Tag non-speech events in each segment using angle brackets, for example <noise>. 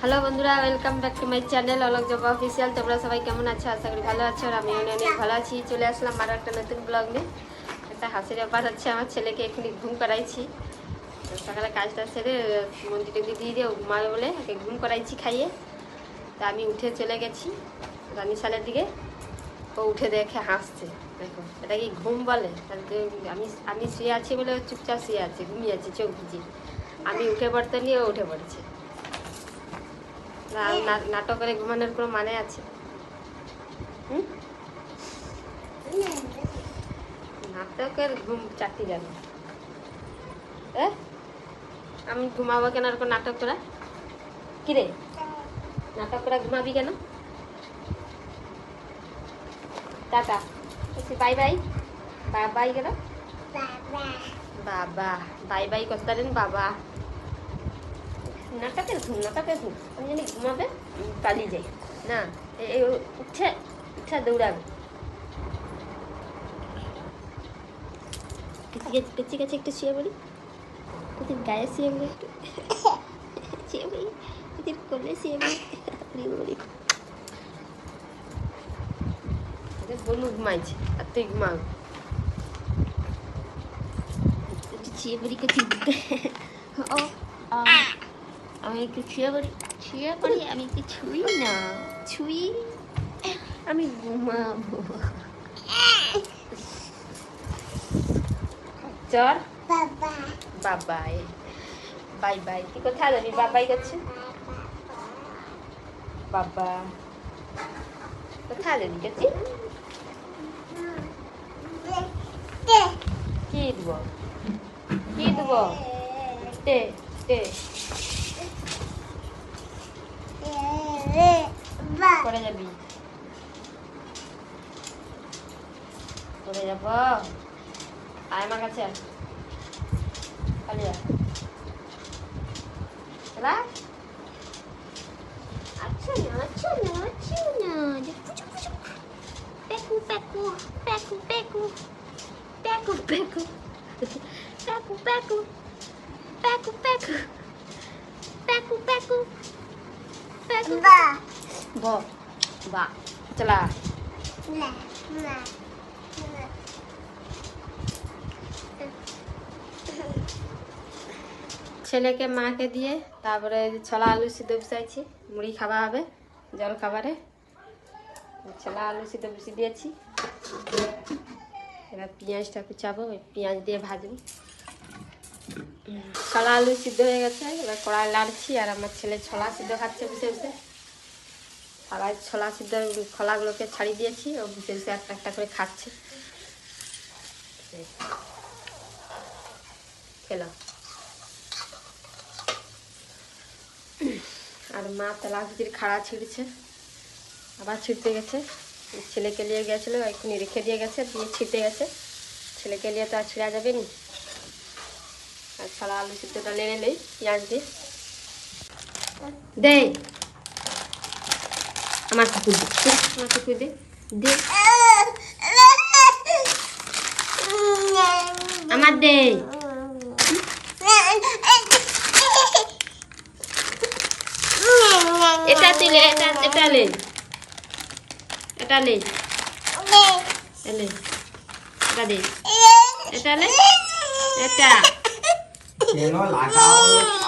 Hello বন্ধুরা welcome back to my channel Alok Joba official তোমরা সবাই কেমন আছো? আশা করি ভালো আছো আর আমিও অনেক ভালো আছি। চলে আসলাম আরও একটা নতুন ব্লগ নিয়ে। একটা হাসির ব্যাপার হচ্ছে, আমার ছেলেকে এখনই ঘুম করাইছি। সকালে কাজটা সেরে মন্দির টন্দির দিয়ে দিয়ে ঘুমাবে বলে ঘুম করাইছি খাইয়ে। তা আমি উঠে চলে গেছি, রানী সালের দিকে। ও উঠে দেখে হাসছে। দেখো, এটা কি ঘুম বলে? আমি আমি শুয়ে আছি বলে চুপচাপ শুয়ে আছে, ঘুমিয়ে আছে, চোখ বুঝি আমি উঠে পড়তে নিয়ে ও উঠে পড়েছে। নাটক করে ঘুমানোর কোনো মানে আছে? নাটকের ঘুম চারটি যাবে এ? আমি ঘুমাবো কেন আর কোনো নাটক করা কিরে নাটক করে ঘুমাবি কেন? টাটা। বলছি বাই বাই। বাই বাই কেন বাবা। বাই বাই করতে পারেন বাবা। নাটকের ঘুম নাটকের ঘুম। আমি জানি ঘুমাবে পালিয়ে যাই না উঠছে উঠছে দৌড়াবে। পেঁচি কাছে একটু শুয়ে বলি তোদের গায়ে শুয়ে বলি একটু। শুয়ে বলি তোদের কোলে শুয়ে বলি বলি বলু ঘুমাইছে আর তুই একটু শুয়ে পড়ি কিছু ও আমি একটু শুয়ে পড়ি শুয়ে পড়ি আমি একটু ছুই না ছুই আমি ঘুমাবো চল বাবাই বাই বাই তুই কোথায় যাবি বাবাই করছে বাবা কোথায় যাবি গেছি কি দিব কি দিব দে দে করে যাবি করে যাব আয় আমার কাছে আয়। পালিয়ে আয়। চলা আচ্ছা না আচ্ছা না আচ্ছা না দেখো চুপ চুপ পেকু পেকু peku, peku. Peku, peku. Peku, peku. Peku, peku. Peku. Ba. Bo. Ba. चला ना, ছেলেকে মাকে দিয়ে তারপরে ছোলা আলু সিদ্ধ বসাইছি মুড়ি খাওয়া হবে জল খাবারে ছোলা আলু সিদ্ধ বসিয়ে দিয়েছি এবার পেঁয়াজটা কুচাবো ওই পেঁয়াজ দিয়ে ভাজবো। ছোলা আলু সিদ্ধ হয়ে গেছে, এবার কড়াই লাড়ছি আর আমার ছেলে ছোলা সিদ্ধ খাচ্ছে বসে বসে। সবাই ছোলা সিদ্ধ খোলাগুলোকে ছাড়িয়ে দিয়েছি, ও বসে বসে একটা একটা করে খাচ্ছে। খেলো। আর মা তেলা ভিজির খাড়া ছিঁড়ছে, আবার ছিঁড়তে গেছে। ছেলেকে নিয়ে গেছিল, এক্ষুনি রেখে দিয়ে গেছে, দিয়ে ছিঁড়তে গেছে। ছেলেকে নিয়ে তো আর ছিঁড়া যাবে নি। আর ছাড়া আলু সিদ্ধটা নেড়ে নেই, পেঁয়াজ দিয়ে। দে। আমার কুকুর আমার কুকুর দে। দে। আমার দে। এটা তুলে, এটা এটা লে এটা লে। এলে এটা দে। এটা লে। এটা। কেন লাগাও?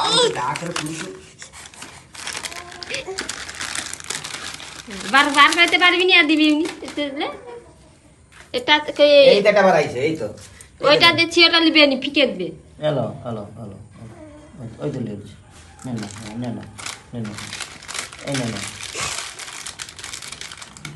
আমি পুরুষ বার বার করতে পারবি না দিবি এমনি এটা এটা কে- এই দেটা বাড়াইছে এই তো। ওইটা দিচ্ছি ওটা নিবি নি ফিকে দিবে এলো এলো এলো। ওই তো লেগেছে নে না নে না নে না। এই নে না।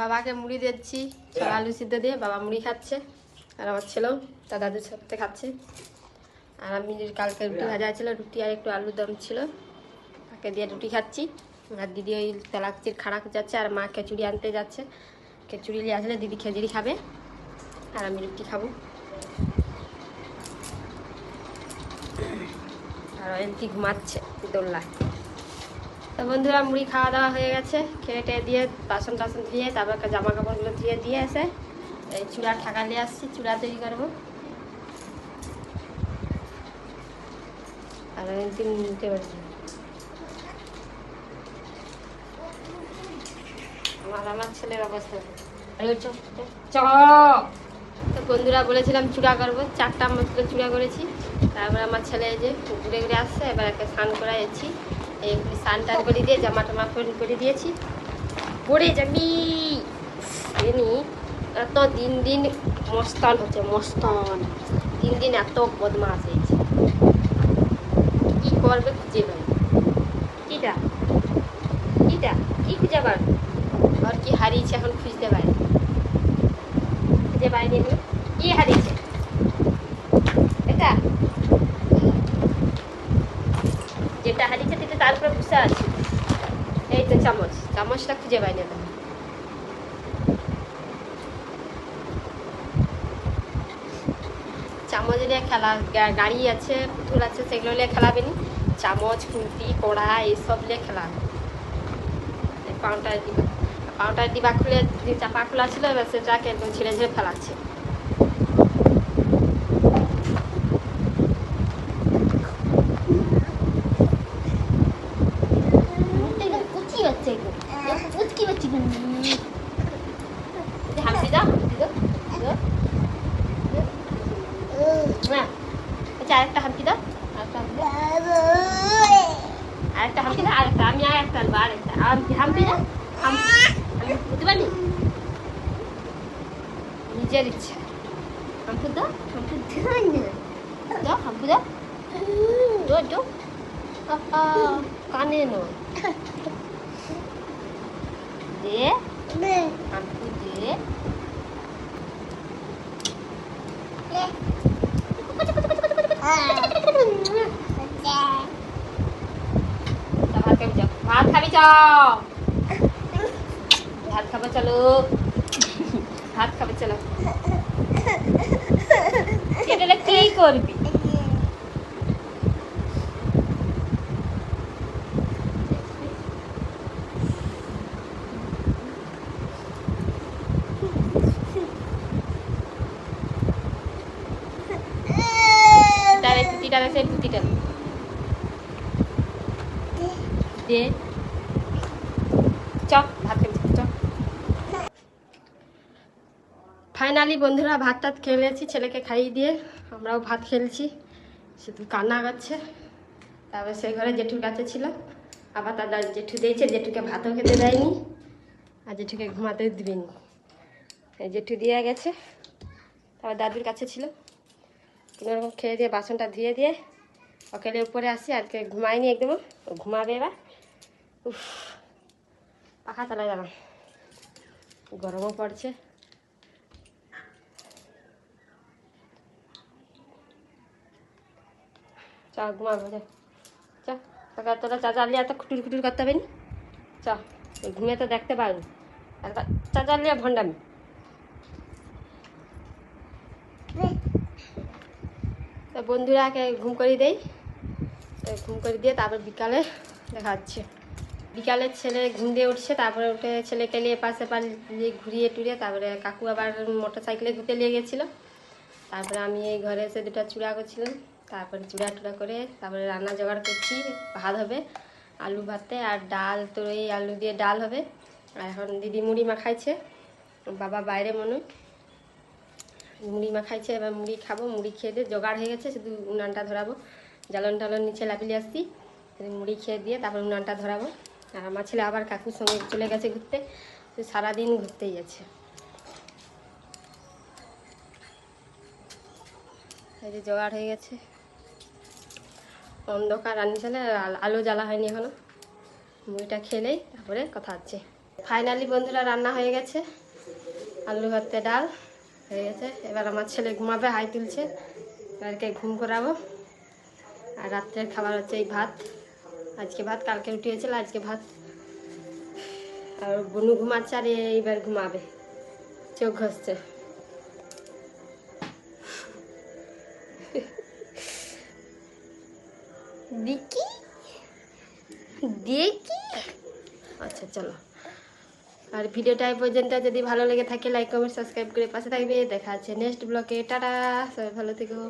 বাবাকে মুড়ি দিচ্ছি আলু সিদ্ধ দিয়ে বাবা মুড়ি খাচ্ছে, আর আমার ছেলেও, তার দাদুর সাথে খাচ্ছে। আর আমি কালকে রুটি ভাজা ছিল, রুটি আর একটু আলুর দম ছিল, তাকে দিয়ে রুটি খাচ্ছি। আর দিদি ওই তেলাকচির খাড়া যাচ্ছে, আর মা খিচুড়ি আনতে যাচ্ছে। খিচুড়ি নিয়ে আসলে দিদি খেজুরি খাবে, আর আমি রুটি খাব। আর অয়ন্তি ঘুমাচ্ছে, দোল্লায়। তো বন্ধুরা, মুড়ি খাওয়া দাওয়া হয়ে গেছে। খেয়ে টেয়ে দিয়ে, বাসন টাসন ধুয়ে, তারপর জামা কাপড়গুলো ধুয়ে দিয়ে এসে এই চূড়া ঠাকা নিয়ে আসছি, চূড়া তৈরি করব। আর অয়ন্তি নিতে পারছি আমার আমার ছেলের অবস্থা। তো বন্ধুরা, বলেছিলাম চূড়া করব। চারটা মতো চূড়া করেছি। তারপরে আমার ছেলে যে ঘুরে ঘুরে আসছে, এবার একটা স্নান করাইছি এই স্নান টান করে দিয়ে জামা টামা ফোন করে দিয়েছি। পরে যাবি এনি এত দিন দিন মস্তান হচ্ছে, মস্তান। দিন দিন এত বদমাস হয়েছে। কি করবে খুঁজে পাই কিটা? কিটা? কি খুঁজে পার আর কি হারিয়েছে এখন খুঁজতে পারে খুঁজে পাইনি কি হারিয়েছে এটা যেটা সেটা তারপরে বসে আছে। এই তো চামচ। চামচটা খুঁজে পাইনি এখন চামচ নিয়ে খেলা গাড়ি আছে, পুতুল আছে, সেগুলো নিয়ে খেলাবে নি? চামচ, খুন্তি, কড়া এইসব নিয়ে খেলা। পাউন্টার ডিবা পাউন্টার ডিবা খুলে চাপা খোলা ছিল, এবার সেটাকে একদম ছিঁড়ে ছিঁড়ে ফেলাচ্ছে কুচি হচ্ছে কুচকি হচ্ছে হাসি দাও হাসি দাও দাও। না আচ্ছা আরেকটা হাম্পি দাও আরেকটা হাম্পি দাও আরেকটা দাও আমি আরেকটা আনব আরেকটা হাম্পি হাম্পি দাও আমি বুঝতে পারি নিজের ইচ্ছা হাম্পু দাও হাম্পু দাও দাও দাও দো দো কানে নয় দে। হাম্পু দে। তা ভাত খাবি ভাত খাবি ভাত খাব চলো। ভাত খাবে চলো। <laughs> এটা কি করবি? দেখছে এই পুঁতিটা দে। চ, ভাত চ। ফাইনালি বন্ধুরা ভাত টাত খেলেছি ছেলেকে খাইয়ে দিয়ে। আমরাও ভাত খেলছি। শুধু কান্না গাচ্ছে তারপর সেই ঘরে জেঠুর কাছে ছিল। আবার তার জেঠু দিয়েছে, জেঠুকে ভাতও খেতে দেয়নি। আর জেঠুকে ঘুমাতেও দিবেনি জেঠু দিয়ে গেছে। তারপর দাদুর কাছে ছিল। কোনোরকম খেয়ে দিয়ে বাসনটা ধুয়ে দিয়ে অকেলে উপরে আসি, আজকে ঘুমায়নি একদম ঘুমাবে এবার। উফ, পাখা চালায় যাবে গরমও পড়ছে। চা, ঘুমাবো চা তোরা চা চালিয়ে এত খুটুর খুটুর করতে হবে নি? চ, ঘুমিয়ে তো দেখতে পারবি। আর চা চালিয়ে ভণ্ডামি। তো বন্ধুরাকে ঘুম করে দেই। ঘুম করে দিয়ে তারপর বিকালে দেখা যাচ্ছে বিকালে ছেলে ঘুম দিয়ে উঠছে, তারপরে উঠে ছেলেকে নিয়ে পাশে পালিয়ে ঘুরিয়ে টুরিয়ে তারপরে কাকু আবার মোটর সাইকেলে ঘুরতে নিয়ে গেছিল। তারপরে আমি এই ঘরে এসে দুটো চূড়া করছিলাম। তারপরে চূড়া টুড়া করে তারপরে রান্না জোগাড় করছি, ভাত হবে, আলু ভাতে আর ডাল তো এই আলু দিয়ে ডাল হবে। আর এখন দিদি মুড়ি মাখাইছে, বাবা বাইরে মনে। হয়। মুড়ি মাখাইছে, এবার মুড়ি খাব, মুড়ি খেয়ে দিয়ে জোগাড় হয়ে গেছে, শুধু উনানটা ধরাবো। জ্বালন টালন নিচে লাপিলে আসছি মুড়ি খেয়ে দিয়ে তারপর উনানটা ধরাবো। আর আমার ছেলে আবার কাকুর সঙ্গে চলে গেছে ঘুরতে সারাদিন ঘুরতেই যাচ্ছে। এই যে জোগাড় হয়ে গেছে। অন্ধকার রান্নি চলে আলো জ্বালা হয়নি এখনও। মুড়িটা খেলেই তারপরে কথা হচ্ছে। ফাইনালি বন্ধুরা, রান্না হয়ে গেছে। আলু ভাতে ডাল। হয়ে গেছে। এবার আমার ছেলে ঘুমাবে হাই তুলছে। এবারকে ঘুম করাবো। আর রাত্রের খাবার হচ্ছে এই ভাত। আজকে ভাত কালকে রুটি হয়েছিল আজকে ভাত। আর বনু ঘুমাচ্ছে আর এইবার ঘুমাবে। চোখ ঘষছে। দেখি। দেখি। আচ্ছা চলো। আর ভিডিওটা এই পর্যন্ত। যদি ভালো লেগে থাকে লাইক কমেন্ট সাবস্ক্রাইব করে পাশে থাকবে। দেখা আছে নেক্সট ব্লকে টাটা! সবাই ভালো থেকো।